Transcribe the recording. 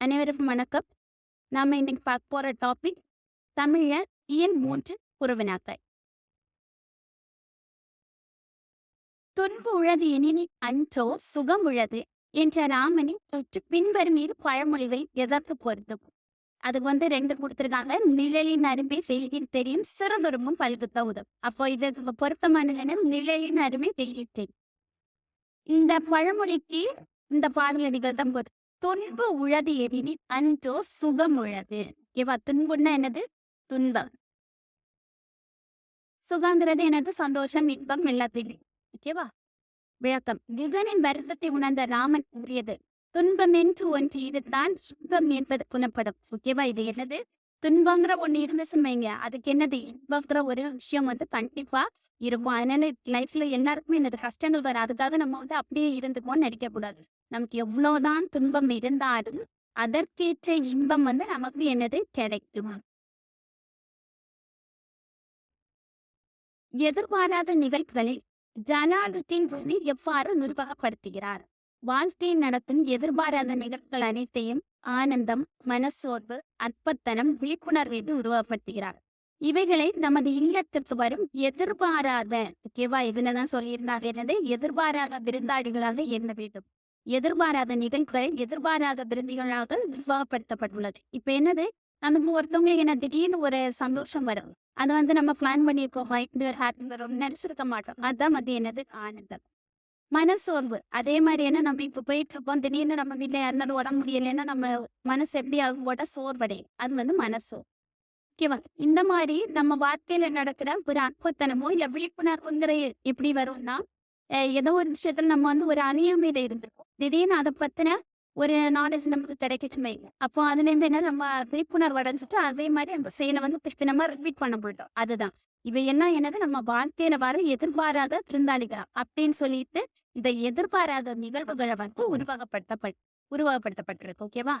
அனைவருக்கும் வணக்கம். நாம இன்னைக்கு பார்க்க போகிற டாபிக் தமிழ இயல் மூன்று உறவினாக்கள் துன்பு உழது எனினி அன்றோ சுகம் உழது என்ற ராமனின் தொற்று பின்வரும் இரு பழமொழிகள் எதற்கு பொருந்தும்? அதுக்கு வந்து ரெண்டு கொடுத்துருக்காங்க. நிழலின் அருமை வெயிலில் தெரியும் சிறுதுரும்பும் பல்குத்த உதவும் அப்போ இதற்கு பொருத்தமான நிழலின் அருமை வெயிலில் தெரியும். இந்த பழமொழிக்கு இந்த பாடல் தான் போது துன்பு உழது எனினில் அன்றோ சுகம் உழது. ஓகேவா துன்புன்னா என்னது? துன்பம். சுகங்கிறது எனது சந்தோஷம் இன்பம் எல்லாத்தையும் ஓகேவா? விளக்கம். குகனின் வருத்தத்தை உணர்ந்த ராமன் கூறியது துன்பம் என்று ஒன்று இருந்தால் இன்பம் என்பது புலப்படும். ஓகேவா? இது என்னது? துன்பங்கிற ஒண்ணு இருந்துச்சு வைங்க அதுக்கு என்னது? இன்பங்கிற ஒரு விஷயம் வந்து கண்டிப்பா இருக்கும். அதனால லைஃப்ல எல்லாருக்குமே என்னது? கஷ்டங்கள் வரும். அதுக்காக நம்ம வந்து அப்படியே இருந்துப்போம் நினைக்க கூடாது நமக்கு எவ்வளவுதான் துன்பம் இருந்தாலும் அதற்கேற்ற இன்பம் வந்து நமக்கு என்னது? கிடைக்கும். எதிர்பாராத நிகழ்வுகளில் ஜனாதிபதியின் வழி எவ்வாறு நிர்வாகப்படுத்துகிறார்? வாழ்க்கை நடத்தும் எதிர்பாராத நிகழ்வுகள் அனைத்தையும் ஆனந்தம் மனசோர்வு அற்பத்தனம் விழிப்புணர்வு என்று உருவப்படுத்துகிறார் இவைகளை நமது இல்லத்திற்கு வரும் எதிர்பாராத ஓகேவா? இதுலதான் சொல்லியிருந்தாங்க என்னது? எதிர்பாராத விருந்தாளிகளாக எண்ண வேண்டும். எதிர்பாராத நிகழ்வுகள் எதிர்பாராத விருந்திகளாக நிர்வாகப்படுத்தப்பட்டுள்ளது இப்ப என்னது? நமக்கு ஒருத்தவங்களுக்கு என்ன திடீர்னு ஒரு சந்தோஷம் வரும். அதை வந்து நம்ம பிளான் பண்ணியிருக்கோம். ஹாப்பி வரும். நினைச்சிருக்க மாட்டோம். அதுதான் வந்து என்னது? ஆனந்தம். மனசோர்வு. அதே மாதிரி என்ன நம்ம இப்ப போயிட்டு இருக்கோம் திடீர்னு நம்ம வீட்டுல யாருனாலும் உடம்பு முடியலைன்னா நம்ம மனசு எப்படி ஆகும்? போட்டா சோர்வடையும். அது வந்து மனசோர் ஓகேவா? இந்த மாதிரி நம்ம வாழ்க்கையில நடக்கிற ஒரு அற்புத்தனமோ இல்ல விழிப்புணர்வுங்கிற எப்படி வரும்னா அஹ் ஏதோ ஒரு விஷயத்துல நம்ம வந்து ஒரு அநியமையில இருந்திருக்கோம் திடீர்னு அதை பத்தின ஒரு நாலேஜ் நமக்கு கிடைக்கணுமே அப்போ அதுல இருந்து என்ன நம்ம விழிப்புணர்வு அடைஞ்சிட்டு அதே மாதிரி அந்த செயலை வந்து திருப்பி நம்ம ரிப்பீட் பண்ண போயிட்டோம். அதுதான். இவை என்ன என்னது? நம்ம வாழ்க்கையில வர எதிர்பாராத திருந்தாளிகள்? அப்படின்னு சொல்லிட்டு இந்த எதிர்பாராத நிகழ்வுகளை வந்து உருவகப்படுத்தப்பட் உருவகப்படுத்தப்பட்டிருக்கு. ஓகேவா